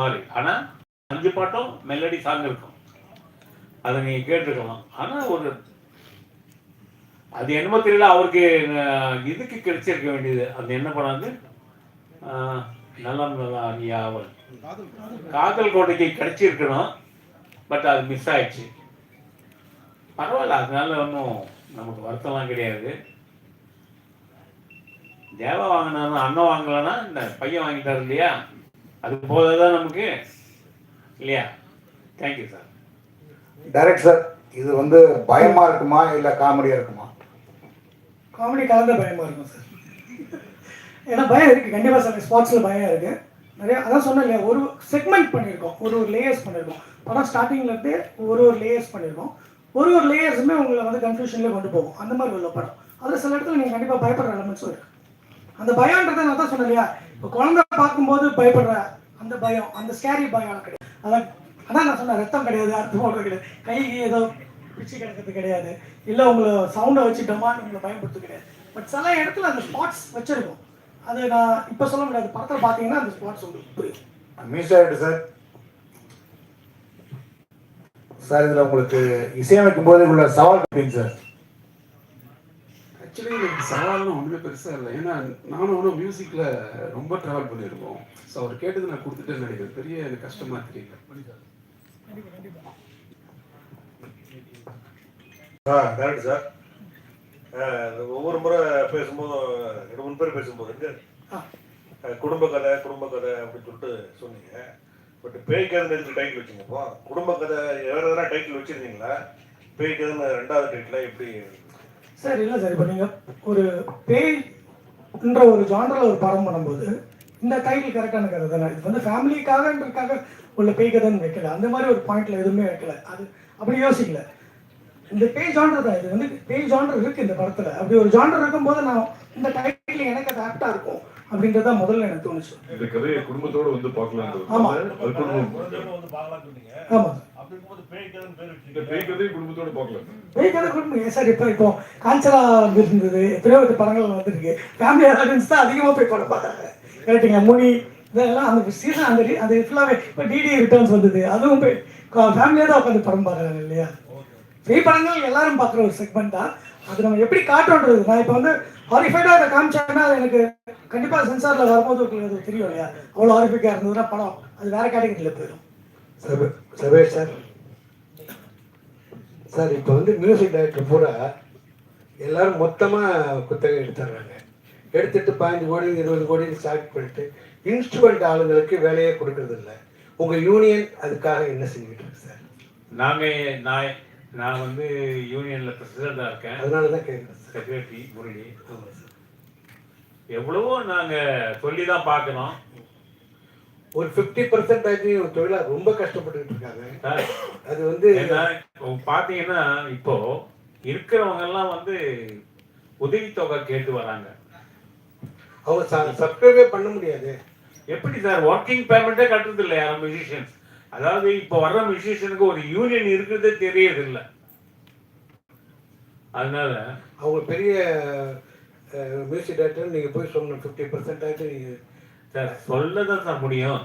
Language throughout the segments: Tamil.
மாதிரி. ஆனால் அஞ்சு பாட்டும் மெலடி சாங் இருக்கும். அதை நீங்கள் கேட்டுருக்கலாம். ஆனால் ஒரு அது என்னமோ தெரியல அவருக்கு இதுக்கு கிடைச்சிருக்க வேண்டியது. அது என்ன பண்ணாது நலம் நல்லா யாவல் காதல் கோட்டைக்கு கிடைச்சிருக்கணும் பட் அது மிஸ் ஆயிடுச்சு. பரவாயில்ல அதனால ஒன்றும் நமக்கு வருத்தம்லாம் கிடையாது. தேவா வாங்கினாலும் அண்ணன் வாங்கலன்னா இந்த பையன் வாங்கிட்டாரு இல்லையா? அது போததான் நமக்கு? இல்லையா? தேங்க்யூ சார் டைரக்ட் சார் இது வந்து பயமா இருக்குமா இல்ல காமெடியா இருக்குமா? காமெடி கலந்த பயமா இருக்கும் சார் ஏன்னா பயம் இருக்கு. கண்டிப்பா சார் ஸ்பாட்ஸ்ல பயம் இருக்கு. நிறைய அதான் சொன்னேன் இல்லையா ஒரு செக்மெண்ட் பண்ணியிருக்கோம் ஒரு ஒரு லேயர்ஸ் பண்ணியிருக்கோம் படம் ஸ்டார்டிங்ல இருந்து ஒரு ஒரு லேயர்ஸ் பண்ணியிருக்கோம் ஒரு ஒரு லேயர்ஸுமே உங்களை வந்து கன்ஃபியூஷன்ல கொண்டு போகும். அந்த மாதிரி உள்ள படம். அதில் சில இடத்துல நீங்கள் கண்டிப்பாக பயப்படுற எலமெண்ட்ஸும் இருக்கு. அந்த பயம்ன்றதை நான் தான் சொன்னேன் இல்லையா இப்போ குழந்தை பார்க்கும்போது பயப்படுற அந்த பயம் அந்த ஸ்கேரி பயம் எனக்கு. கிடையாது அதான் அதான் நான் சொன்னேன் ரத்தம் கிடையாது அர்த்தம் போடுறது கிடையாது. கை ஏதோ பிச்சு கிடக்கிறது கிடையாது. இல்லை உங்களை சவுண்டை வச்சு டமான்னு உங்களை பயன்படுத்த கிடையாது. பட் சில இடத்துல அந்த ஸ்பாட்ஸ் வச்சிருக்கோம். அது நான் இப்போ சொல்ல முடியாது. படத்தில் பார்த்தீங்கன்னா அந்த ஸ்பாட்ஸ் உங்களுக்கு புரியும் மிஸ் சார். சார் இதில் உங்களுக்கு இசையமைக்கும் போது உள்ள சவால் எப்படிங்க சார். ஆக்சுவலி எனக்கு சவால்லாம் ஒன்றுமே பெருசாக இல்லை. ஏன்னா நானும் ஒன்றும் மியூசிக்கில் ரொம்ப ட்ராவல் பண்ணியிருக்கோம். ஸோ அவர் கேட்டது நான் கொடுத்துட்டேன்னு நினைக்கிறேன். பெரிய எனக்கு கஷ்டமா தெரியல. ஆ கரெக்ட் சார் ஒவ்வொரு முறை பேசும்போதும் ரெண்டு மூணு பேர் பேசும்போது குடும்ப கதை குடும்ப கதை அப்படின்னு சொல்லிட்டு சொன்னீங்க. பட் பேய் கதைன்னு எதுக்கு டைட்டில் வச்சிங்கப்போ குடும்ப கதை வேற எதனா டைட்டில் வச்சிருந்தீங்களா? பேய் கதைன்னு ரெண்டாவது டைட்டில் எப்படி சார் இல்லை சார் இப்போ நீங்கள் ஒரு பேய்ன்ற ஒரு ஜானரில் ஒரு படம் பண்ணும்போது இந்த டைட்டில் கரெக்டான கதை தானே? இது வந்து ஃபேமிலிக்காகன்றதுக்காக உள்ள பேய் கதைன்னு வைக்கல. அந்த மாதிரி ஒரு பாயிண்ட்ல எதுவுமே வைக்கல. அது அப்படி யோசிக்கல. இந்த பேய் ஜானர் தான் இது. வந்து பேய் ஜானர் இருக்கு இந்த படத்துல. அப்படி ஒரு ஜானர் இருக்கும்போது நான் இந்த டைட்டில் எனக்கு அது ஆப்டா இருக்கும். அப்படின்றது தான் முதல்ல எனக்கு தோணுச்சு. இந்த கதையை குடும்பத்தோட வந்து பார்க்கலான்றது ஆமா. அது குடும்பம். வந்து பார்க்கலாம்னு சொன்னீங்க. ஆமா. பார்க்கலாம். சார் இப்போ இப்போ காஞ்சனா இருந்தது எத்தனையோ வித படங்கள் வந்திருக்கு. ஃபேமிலி ஆடியன்ஸ் தான் அதிகமாக போய் படம் பார்த்தாங்க. கரெக்டுங்க முனி இதெல்லாம் அந்த சீசன் அந்த அது ஃபுல்லாகவே இப்போ டிடி ரிட்டர்ன்ஸ் வந்தது. அதுவும் போய் ஃபேமிலியாக தான் உட்காந்து படம் பார்க்குறாங்க இல்லையா? பேய் படங்கள் எல்லாரும் பார்க்குற ஒரு செக்மெண்ட் தான். அது நம்ம எப்படி காட்டுன்றது நான் இப்போ வந்து ஹாரிஃபைடாக அதை காமிச்சாங்கன்னா அது எனக்கு கண்டிப்பாக சென்சாரில் வரும்போது உங்களுக்கு தெரியும் இல்லையா? அவ்வளோ ஹாரிஃபைக்காக இருந்ததுன்னா படம் அது வேற கேட்டகரியில் போயிடும். சபே- சபேஷ் சார். சார் இப்போ வந்து மியூசிக் டைரக்டர் பூரா எல்லாரும் மொத்தமாக குத்தகை எடுத்துடுறாங்க எடுத்துட்டு பதினஞ்சு கோடி இருபது கோடின்னு ஸ்டார்ட் பண்ணிட்டு இன்ஸ்ட்ருமெண்ட் ஆளுங்களுக்கு வேலையே கொடுக்கறது இல்லை உங்கள் யூனியன் அதுக்காக என்ன செஞ்சுக்கிட்டு இருக்கு சார்? நாங்கள் நான் நான் வந்து யூனியனில் பிரசிடண்டாக இருக்கேன். அதனால தான் கேட்குறேன். செக்ரட்டரி முரளி எவ்வளவோ நாங்கள் சொல்லி தான் பார்க்கணும். ஒரு ஃபிஃப்டி பர்சன்டேஜ் தொழிலாளர் ரொம்ப கஷ்டப்பட்டுக்கிட்டு இருக்காங்க. அது வந்து பார்த்தீங்கன்னா இப்போ இருக்கிறவங்க எல்லாம் வந்து உதவித்தொகை கேட்டு வராங்க. அவங்க சப்ஸ்கிரைபே பண்ண முடியாது. எப்படி சார் ஒர்க்கிங் பேமெண்ட்டே கட்டுறது இல்லை யாரும் மியூசிஷியன்ஸ் அதாவது இப்போ வர்ற மியூசிஷியனுக்கு ஒரு யூனியன் இருக்கிறதே தெரியறது இல்லை அதனால அவங்க பெரிய மியூசிக் டேரக்டர் நீங்கள் போய் சொல்லணும் ஃபிஃப்டி பர்சன்டேஜ் நீங்கள் சார் சொல்லதான் சார் முடியும்.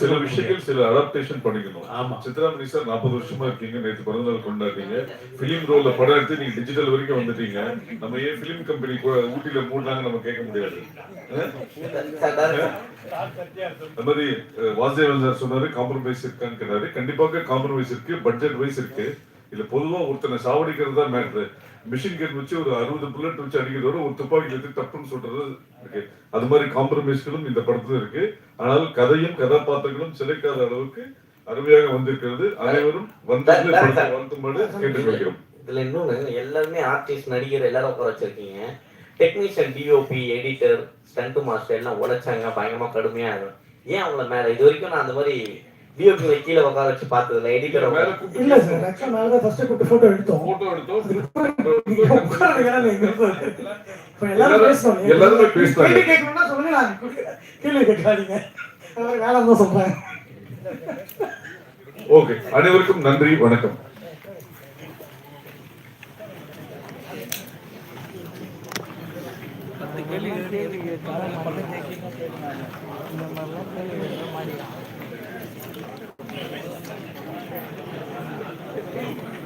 சில விஷயங்கள் சில அடாப்டேஷன் பண்ணிக்கணும். ஆமா. சித்ராமணி சார் நாற்பது வருஷமா இருக்கீங்க. நேற்று பிறந்தநாள் கொண்டாடுறீங்க. பிலிம் ரோல்ல படம் எடுத்து நீங்க டிஜிட்டல் வரைக்கும் வந்துட்டீங்க. நம்ம ஏன் பிலிம் கம்பெனி ஊட்டியில மூடினாங்க நம்ம கேட்க முடியாது. அந்த மாதிரி வாசுதேவன் சார் சொன்னாரு காம்ப்ரமைஸ் இருக்கான்னு கேட்டாரு. கண்டிப்பாக காம்ப்ரமைஸ் இருக்கு பட்ஜெட் வைஸ் இருக்கு. இல்ல பொதுவா ஒருத்தனை சாவடிக்கிறது தான் மேட்ரு மிஷின் கன் வச்சு ஒரு அறுபது புல்லட் வச்சு அடிக்கிறதோட ஒரு துப்பாக்கி எடுத்து தப்புன்னு சொல்றது இருக்கு. அது மாதிரி காம்ப்ரமைஸ்களும் இந்த படத்துல இருக்கு. ஆனால் கதையும் கதாபாத்திரங்களும் சிலைக்காத அளவுக்கு அருமையாக வந்திருக்கிறது. அனைவரும் வந்து வருத்தமாடு கேட்டுக்கொள்கிறோம். இதுல இன்னொன்னு எல்லாருமே ஆர்டிஸ்ட் நடிகர் எல்லாரும் உட்கார வச்சிருக்கீங்க. Technician DOP editor stunt master எல்லாம் உழைச்சாங்க. பயங்கரமா கடுமையா. இருக்கும் ஏன் அவங்கள மேல? இது வரைக்கும் நான் அந்த மாதிரி டிஓபி கீழே உட்கார வச்சு பார்த்ததுல மேல இல்ல சார் மேலே தான் ஃபர்ஸ்ட் கூப்பிட்டு ஃபோட்டோ எடுத்தோம் போட்டோ எடுத்தோம். இப்ப எல்லாரும் பேசணும். எல்லாருமே. கேள்வி கேட்கணும்னா சொல்லுங்க, நான் கொடுக்குறேன். கேள்வி கேட்காதீங்க. வேலை தான் சொல்றேன். ஓகே அனைவருக்கும் நன்றி வணக்கம் கேள்வி இந்த மாதிரிலாம் கேள்வி கேட்க மாட்டேங்கிறான்